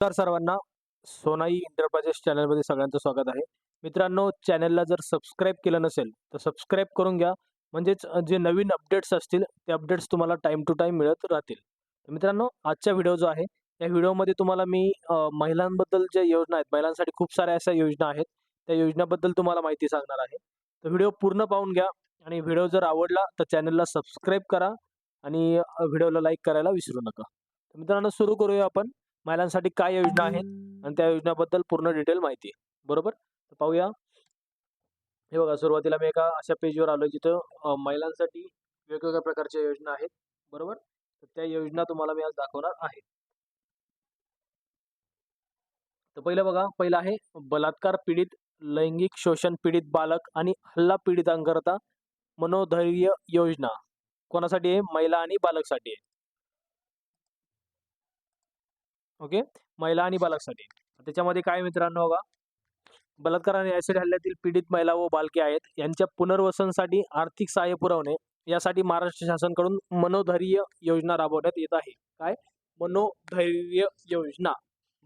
तर सर्वांना सोनाई इंटरप्राइजेस चॅनलमध्ये सगळ्यांचं स्वागत आहे. मित्रांनो चॅनलला जर सबस्क्राईब केलं नसेल तर सबस्क्राईब करून घ्या. म्हणजेच जे नवीन अपडेट्स असतील ते अपडेट्स तुम्हाला टाईम टू टाईम मिळत राहतील. मित्रांनो आजचा व्हिडिओ जो आहे या व्हिडिओमध्ये तुम्हाला मी महिलांबद्दल ज्या योजना आहेत महिलांसाठी खूप साऱ्या अशा योजना आहेत त्या योजनाबद्दल तुम्हाला माहिती सांगणार आहे. तर व्हिडिओ पूर्ण पाहून घ्या आणि व्हिडिओ जर आवडला तर चॅनलला सबस्क्राईब करा आणि व्हिडिओला लाईक करायला विसरू नका. तर मित्रांनो सुरू करूया आपण. महिलांसाठी काय योजना आहेत आणि त्या योजनाबद्दल पूर्ण डिटेल माहिती बरोबर? पाहूया. हे बघा सुरुवातीला मी एका अशा पेजवर आलो जिथं महिलांसाठी वेगवेगळ्या प्रकारच्या योजना आहेत. बरोबर? तर त्या योजना तुम्हाला मी आज दाखवणार आहे. तर पहिलं बघा पहिलं आहे बलात्कार पीडित लैंगिक शोषण पीडित बालक आणि हल्ला पीडितांकरता मनोधैर्य योजना. कोणासाठी आहे? महिला आणि बालकसाठी आहे. ओके? महिला आणि बालकसाठी. त्याच्यामध्ये काय मित्रांनो बघा? बलात्कार आणि ऍसिड हल्ल्यातील पीडित महिला व बालके आहेत. यांच्या पुनर्वसनासाठी आर्थिक सहाय्य पुरवणे यासाठी महाराष्ट्र शासनाकडून मनोधैर्य योजना राबवण्यात येत आहे. काय? मनोधैर्य योजना.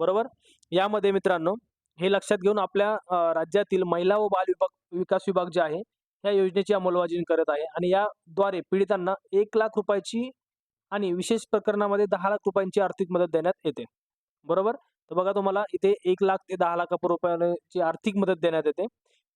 बरोबर? यामध्ये मित्रांनो हे लक्षात घेऊन आपल्या राज्यातील महिला व बाल विभाग विकास विभाग जे आहे या योजनेची अंमलबजावणी करत आहे. आणि याद्वारे पीडितांना एक लाख रुपयाची आणि विशेष प्रकरणामध्ये दहा लाख रुपयांची आर्थिक मदत देण्यात येते. बरोबर? तर बघा तुम्हाला इथे एक लाख ते दहा लाख रुपयांची आर्थिक मदत देण्यात येते.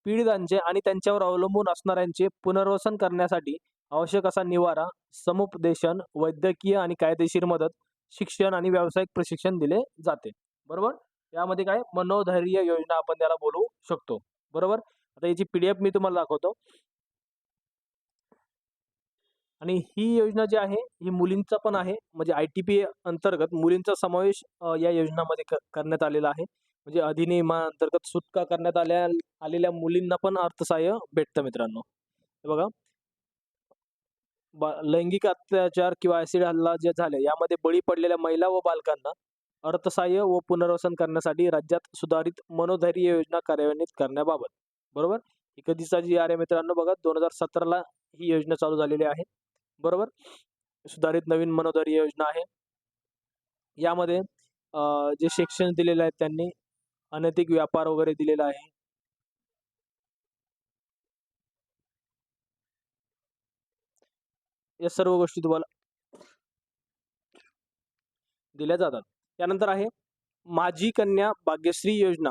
पीडितांचे आणि त्यांच्यावर अवलंबून असणाऱ्यांचे पुनर्वसन करण्यासाठी आवश्यक असा निवारा समुपदेशन वैद्यकीय आणि कायदेशीर मदत शिक्षण आणि व्यावसायिक प्रशिक्षण दिले जाते. बरोबर? यामध्ये काय? मनोधैर्य योजना आपण त्याला बोलू शकतो. बरोबर? आता याची पीडीएफ मी तुम्हाला दाखवतो. आणि ही योजना जी आहे ही मुलींचा पण आहे. म्हणजे आय टी पी अंतर्गत मुलींचा समावेश या योजनामध्ये क- करण्यात आलेला आहे. म्हणजे अधिनियमाअंतर्गत सुटका करण्यात आल्या आलेल्या मुलींना पण अर्थसहाय्य भेटतं मित्रांनो. हे बघा. लैंगिक अत्याचार किंवा ऍसिड हल्ला जे झाले यामध्ये बळी पडलेल्या महिला व बालकांना अर्थसहाय्य व पुनर्वसन करण्यासाठी राज्यात सुधारित मनोधैर्य योजना कार्यान्वित करण्याबाबत. बरोबर? ही कधीचा जी आहे मित्रांनो बघा दोन हजार सतराला ही योजना चालू झालेली आहे. बरोबर? सुधारित नवीन मनोधैर्य योजना आहे. यामध्ये जे शिक्षण दिलेले आहेत त्यांनी अनैतिक व्यापार वगैरे दिलेला आहे. या सर्व गोष्टी तुम्हाला दिल्या जातात. त्यानंतर आहे माझी कन्या भाग्यश्री योजना.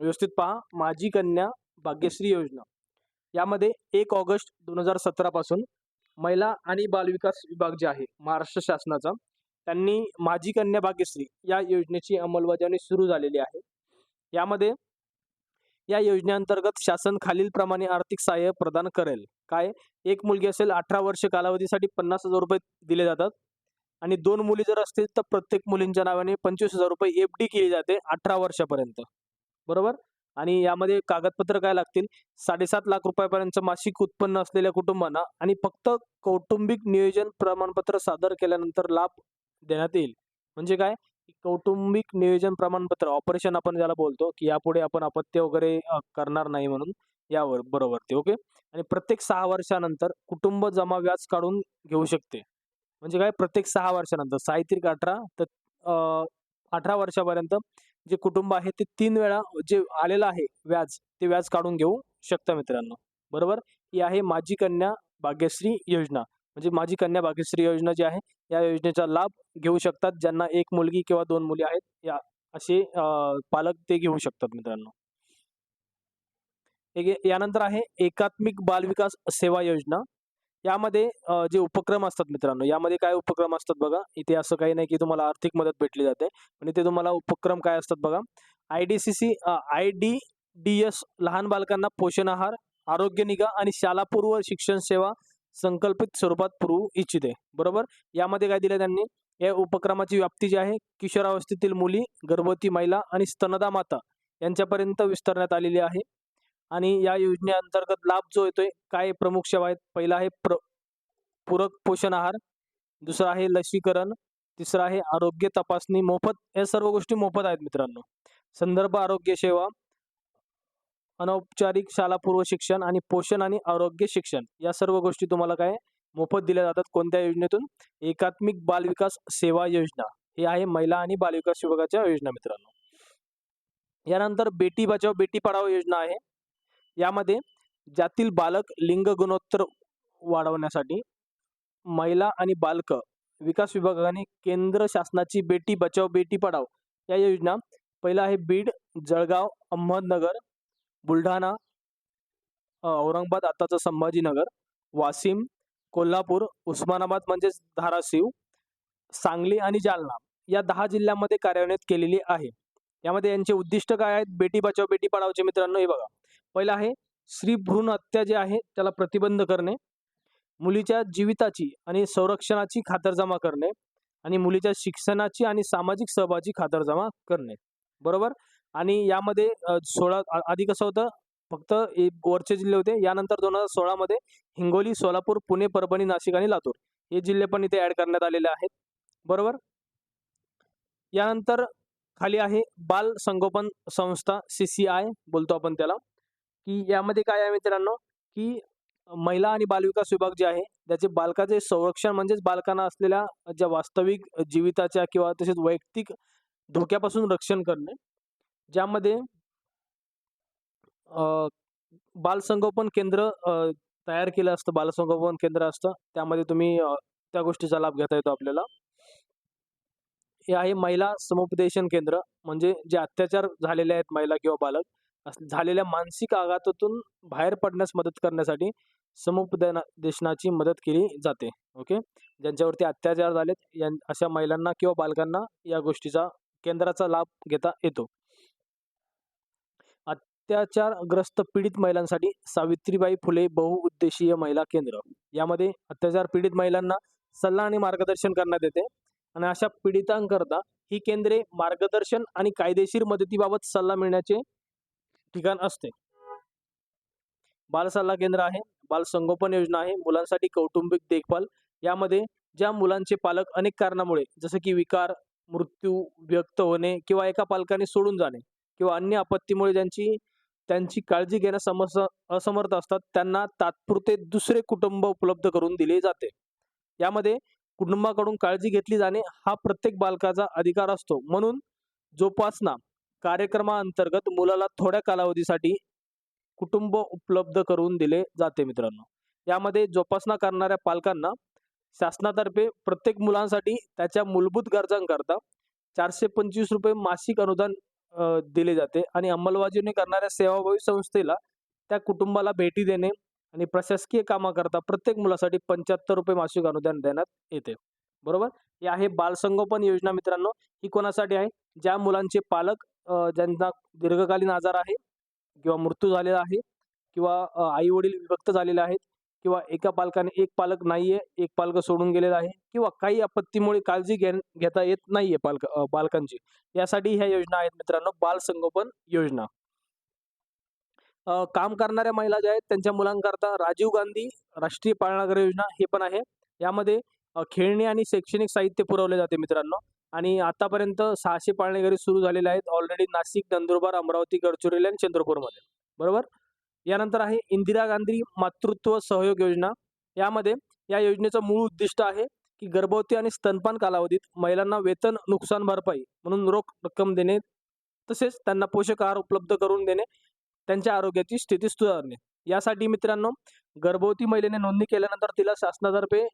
व्यवस्थित पहा माझी कन्या भाग्यश्री योजना. यामध्ये एक ऑगस्ट दोन हजार सतरा पासून महिला आणि बालविकास विभाग जे आहे महाराष्ट्र शासनाचा त्यांनी माझी कन्या भाग्यश्री या योजनेची अंमलबजावणी सुरू झालेली आहे. यामध्ये या योजनेअंतर्गत शासन खालीलप्रमाणे आर्थिक सहाय्य प्रदान करेल. काय? एक मुलगी असेल अठरा वर्ष कालावधीसाठी पन्नास हजार रुपये दिले जातात. आणि दोन मुली जर असतील तर प्रत्येक मुलींच्या नावाने पंचवीस हजार रुपये एफ डी केली जाते अठरा वर्षापर्यंत. बरोबर? आणि यामध्ये कागदपत्र काय लागतील? साडेसात लाख रुपयापर्यंत मासिक उत्पन्न असलेल्या कुटुंबांना आणि फक्त कौटुंबिक नियोजन प्रमाणपत्र सादर केल्यानंतर लाभ देण्यात येईल. म्हणजे काय? कौटुंबिक नियोजन प्रमाणपत्र ऑपरेशन आपण ज्याला बोलतो की यापुढे आपण अपत्य वगैरे करणार नाही म्हणून यावर बरोबर ते ओके? आणि प्रत्येक सहा वर्षानंतर कुटुंब जमा व्याज काढून घेऊ शकते. म्हणजे काय? प्रत्येक सहा वर्षानंतर साहित्रिक अठरा तर अठरा वर्षापर्यंत जे कुटुंब आहे ते तीन वेळा जे आलेलं आहे व्याज ते व्याज काढून घेऊ शकता मित्रांनो. बरोबर? ही आहे माझी कन्या भाग्यश्री योजना. म्हणजे माझी कन्या भाग्यश्री योजना जी आहे या योजनेचा लाभ घेऊ शकतात ज्यांना एक मुलगी किंवा दोन मुली आहेत या असे पालक ते घेऊ शकतात मित्रांनो. यानंतर आहे एकात्मिक बालविकास सेवा योजना. यामध्ये जे उपक्रम असतात मित्रांनो यामध्ये काय उपक्रम असतात बघा. इथे असं काही नाही की तुम्हाला आर्थिक मदत भेटली जाते पण इथे तुम्हाला उपक्रम काय असतात बघा. I D C C I D D S लहान बालकांना पोषण आहार आरोग्य निगा आणि शालापूर्व शिक्षण सेवा संकल्पित स्वरूपात पुरवू इच्छिते. बरोबर? यामध्ये काय दिलं त्यांनी? या उपक्रमाची व्याप्ती जी आहे किशोरावस्थेतील मुली गर्भवती महिला आणि स्तनदा माता यांच्यापर्यंत विस्तारण्यात आलेली आहे. आणि या योजनेअंतर्गत लाभ जो येतोय काय प्रमुख सेवा आहेत? पहिला आहे प्र पूरक पोषण आहार. दुसरा आहे लसीकरण. तिसरा आहे आरोग्य तपासणी. मोफत या सर्व गोष्टी मोफत आहेत मित्रांनो. संदर्भ आरोग्य सेवा अनौपचारिक शालापूर्व शिक्षण आणि पोषण आणि आरोग्य शिक्षण या सर्व गोष्टी तुम्हाला काय मोफत दिल्या जातात कोणत्या योजनेतून? एकात्मिक बालविकास सेवा योजना. हे आहे महिला आणि बालविकास विभागाच्या योजना मित्रांनो. यानंतर बेटी बचाव बेटी पढाओ योजना आहे. यामध्ये ज्यातील बालक लिंग गुणोत्तर वाढवण्यासाठी महिला आणि बालक विकास विभागाने केंद्र शासनाची बेटी बचाव बेटी पढाव या योजना पहिला आहे बीड जळगाव अहमदनगर बुलढाणा औरंगाबाद आताचं संभाजीनगर वाशिम कोल्हापूर उस्मानाबाद म्हणजेच धाराशिव सांगली आणि जालना या दहा जिल्ह्यांमध्ये कार्यान्वित केलेली आहे. यामध्ये यांचे उद्दिष्ट काय आहेत? बेटी बचाव बेटी पढावचे मित्रांनो हे बघा. पहिलं आहे स्त्री भ्रूण हत्या जे आहे त्याला प्रतिबंध करणे. मुलीच्या जीविताची आणि संरक्षणाची खातरजमा करणे. आणि मुलीच्या शिक्षणाची आणि सामाजिक सहभागाची खातरजमा करणे. बरोबर? आणि यामध्ये सोळा आधी कसं होतं? फक्त वरचे जिल्हे होते. यानंतर दोन हजार सोळामध्ये हिंगोली सोलापूर पुणे परभणी नाशिक आणि लातूर हे जिल्हे पण इथे ऍड करण्यात आलेले आहेत. बरोबर? यानंतर खाली आहे बाल संगोपन संस्था सी सी आय बोलतो आपण त्याला. की यामध्ये काय आहे मित्रांनो की महिला आणि बालविकास विभाग जे आहे त्याचे बालकाचे संरक्षण म्हणजेच बालकांना असलेल्या ज्या वास्तविक जीविताच्या किंवा तसेच वैयक्तिक धोक्यापासून रक्षण करणे ज्यामध्ये बालसंगोपन केंद्र तयार केलं असतं बालसंगोपन केंद्र असतं त्यामध्ये तुम्ही त्या गोष्टीचा लाभ घेता येतो आपल्याला. हे आहे महिला समुपदेशन केंद्र म्हणजे जे अत्याचार झालेले आहेत महिला किंवा बालक झालेल्या मानसिक आघातातून बाहेर पडण्यास मदत करण्यासाठी समुपदेशनाची मदत केली जाते. ओके? ज्यांच्यावरती अत्याचार झालेत अशा महिलांना किंवा बालकांना या गोष्टीचा केंद्राचा लाभ घेता येतो. अत्याचारग्रस्त पीडित महिलांसाठी सावित्रीबाई फुले बहुउद्देशीय महिला केंद्र. यामध्ये अत्याचार पीडित महिलांना सल्ला आणि मार्गदर्शन करण्यात येते आणि अशा पीडितांकरता ही केंद्रे मार्गदर्शन आणि कायदेशीर मदतीबाबत सल्ला मिळण्याचे ठिकाण असते. बाल सल्ला केंद्र आहे बाल संगोपन योजना आहे मुलांसाठी कौटुंबिक देखभाल यामध्ये ज्या मुलांचे पालक अनेक कारणामुळे जसं की विकार मृत्यू व्यक्त होणे किंवा एका पालकाने सोडून जाणे किंवा अन्य आपत्तीमुळे ज्यांची त्यांची काळजी घेण्यास समस असमर्थ असतात त्यांना तात्पुरते दुसरे कुटुंब उपलब्ध करून दिले जाते. यामध्ये कुटुंबाकडून काळजी घेतली जाणे हा प्रत्येक बालकाचा अधिकार असतो. म्हणून जोपासना कार्यक्रमाअंतर्गत मुलाला थोड्या कालावधीसाठी कुटुंब उपलब्ध करून दिले जाते मित्रांनो. यामध्ये जोपासना करणाऱ्या पालकांना शासनातर्फे प्रत्येक मुलांसाठी त्याच्या मूलभूत गरजांकरता चारशे पंचवीस रुपये मासिक अनुदान दिले जाते आणि अंमलबजावणी करणाऱ्या सेवाभावी संस्थेला त्या कुटुंबाला भेटी देणे आणि प्रशासकीय कामाकरता प्रत्येक मुलासाठी पंच्याहत्तर रुपये मासिक अनुदान देण्यात येते. बरोबर? हे आहे बालसंगोपन योजना मित्रांनो. ही कोणासाठी आहे? ज्या मुलांचे पालक ज्यांना दीर्घकालीन आजार आहे किंवा मृत्यू झालेला आहे किंवा आई वडील विभक्त झालेले आहेत किंवा एका पालकाने एक पालक नाहीये एक पालक सोडून गेलेला आहे किंवा काही आपत्तीमुळे काळजी घे घेता येत नाहीये पालक बालकांची यासाठी ह्या योजना आहेत मित्रांनो बाल संगोपन योजना. काम करणाऱ्या महिला ज्या आहेत त्यांच्या मुलांकरता राजीव गांधी राष्ट्रीय पाळणाघर योजना हे पण आहे. यामध्ये खेळणी आणि शैक्षणिक साहित्य पुरवले जाते मित्रांनो. आणि आतापर्यंत सहाशे पाळणेघरे सुरू झालेले आहेत. ऑलरेडी नाशिक नंदुरबार अमरावती गडचिरोली आणि चंद्रपूरमध्ये. बरोबर? यानंतर आहे इंदिरा गांधी मातृत्व सहयोग योजना. यामध्ये या योजनेचं मूळ उद्दिष्ट आहे की गर्भवती आणि स्तनपान कालावधीत महिलांना वेतन नुकसान भरपाई म्हणून रोख रक्कम देणे तसेच त्यांना पोषक आहार उपलब्ध करून देणे त्यांच्या आरोग्याची स्थिती सुधारणे. यासाठी मित्रांनो गर्भवती महिलेने नोंदणी केल्यानंतर तिला शासनातर्फे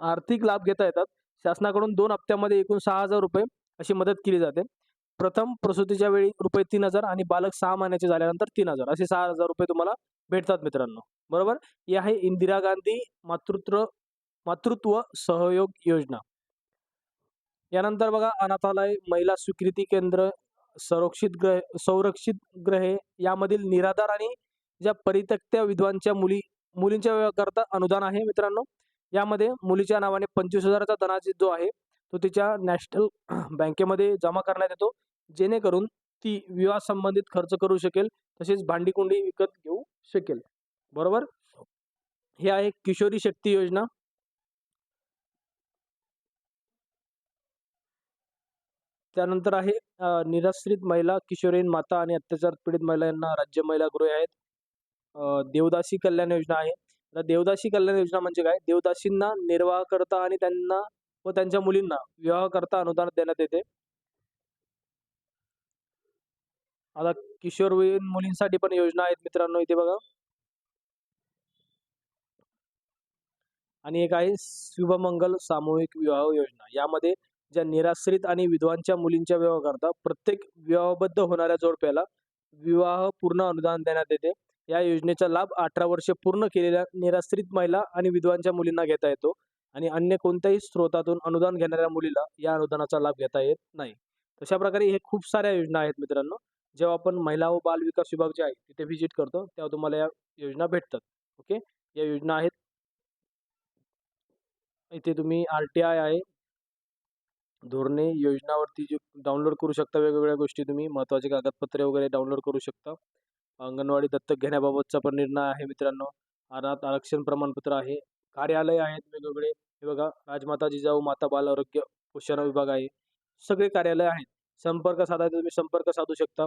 आर्थिक लाभ घेता येतात. शासनाकडून दोन हप्त्यामध्ये एकूण सहा हजार रुपये अशी मदत केली जाते. प्रथम प्रसूतीच्या वेळी रुपये तीन हजार आणि बालक सहा महिन्याचे झाल्यानंतर तीन हजार. असे सहा हजार रुपये तुम्हाला भेटतात मित्रांनो. बरोबर? ही आहे इंदिरा गांधी मातृत्व मातृत्व सहयोग योजना. यानंतर बघा अनाथालय महिला स्वीकृती केंद्र संरक्षित ग्रह संरक्षित ग्रहे यामधील निराधार आणि ज्या परित्यक्त्या विधवांच्या मुली मुलींच्या करता अनुदान आहे मित्रांनो. यामध्ये मुलीच्या नावाने पंचवीस हजाराचा धनाजी जो आहे तो तिच्या नॅशनल बँकेमध्ये जमा करण्यात येतो. जेणेकरून ती विवाह संबंधित खर्च करू शकेल तसेच भांडीकुंडी विकत घेऊ शकेल. बरोबर? हे आहे किशोरी शक्ती योजना. त्यानंतर आहे निराश्रित महिला किशोरीन माता आणि अत्याचार पीडित महिला यांना राज्य महिला गृहे आहेत. देवदासी कल्याण योजना आहे. आता देवदासी कल्याण योजना म्हणजे काय? देवदासींना निर्वाह करता आणि त्यांना व त्यांच्या मुलींना विवाह करता अनुदान देण्यात येते. आता किशोरवयीन मुलींसाठी पण योजना आहेत मित्रांनो इथे बघा. आणि एक आहे शुभमंगल सामूहिक विवाह योजना. यामध्ये ज्या निराश्रित आणि विधवांच्या मुलींच्या विवाह करता प्रत्येक विवाहबद्ध होणाऱ्या जोडप्याला विवाह पूर्ण अनुदान देण्यात येते. या योजनेचा लाभ अठरा वर्षे पूर्ण केलेल्या निराश्रित महिला आणि विधवांच्या मुलींना घेता येतो आणि अन्य कोणत्याही स्रोतातून अनुदान घेणाऱ्या मुलीला या अनुदानाचा लाभ घेता येत नाही. तशा प्रकारे हे खूप साऱ्या योजना आहेत मित्रांनो. जेव्हा आपण महिला व बाल विकास विभाग जे आहे तिथे व्हिजिट करतो तेव्हा तुम्हाला या योजना भेटतात. ओके? या योजना आहेत. इथे तुम्ही आर टी आय आहे. धोरणे योजनावरती जे डाउनलोड करू शकता वेगवेगळ्या गोष्टी तुम्ही महत्त्वाचे कागदपत्रे वगैरे डाउनलोड करू शकता. अंगणवाडी दत्तक घेण्याबाबतचा पण निर्णय आहे मित्रांनो. अनाथ आरक्षण प्रमाणपत्र आहे. कार्यालय आहेत वेगवेगळे. हे बघा राजमाता जिजाऊ माता बाल आरोग्य पोषण विभाग आहे. सगळे कार्यालय आहेत. संपर्क साधायचा तुम्ही संपर्क साधू शकता.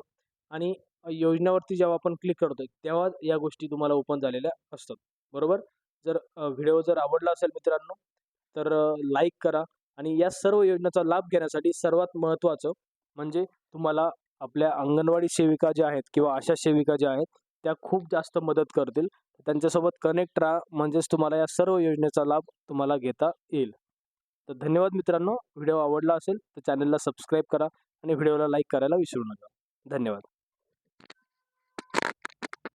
आणि योजनावरती जेव्हा आपण क्लिक करतोय तेव्हा या गोष्टी तुम्हाला ओपन झालेल्या असतात. बरोबर? जर व्हिडिओ जर आवडला असेल मित्रांनो तर लाईक करा. आणि या सर्व योजनेचा लाभ घेण्यासाठी सर्वात महत्त्वाचं म्हणजे तुम्हाला आपल्या अंगणवाडी सेविका ज्या आहेत किंवा आशा सेविका ज्या आहेत त्या खूप जास्त मदत करतील. त्यांच्यासोबत कनेक्ट राहा म्हणजेच तुम्हाला या सर्व योजनेचा लाभ तुम्हाला घेता येईल. तर धन्यवाद मित्रांनो. व्हिडिओ आवडला असेल तर चॅनलला सबस्क्राईब करा आणि व्हिडिओला लाईक करायला विसरू नका. धन्यवाद.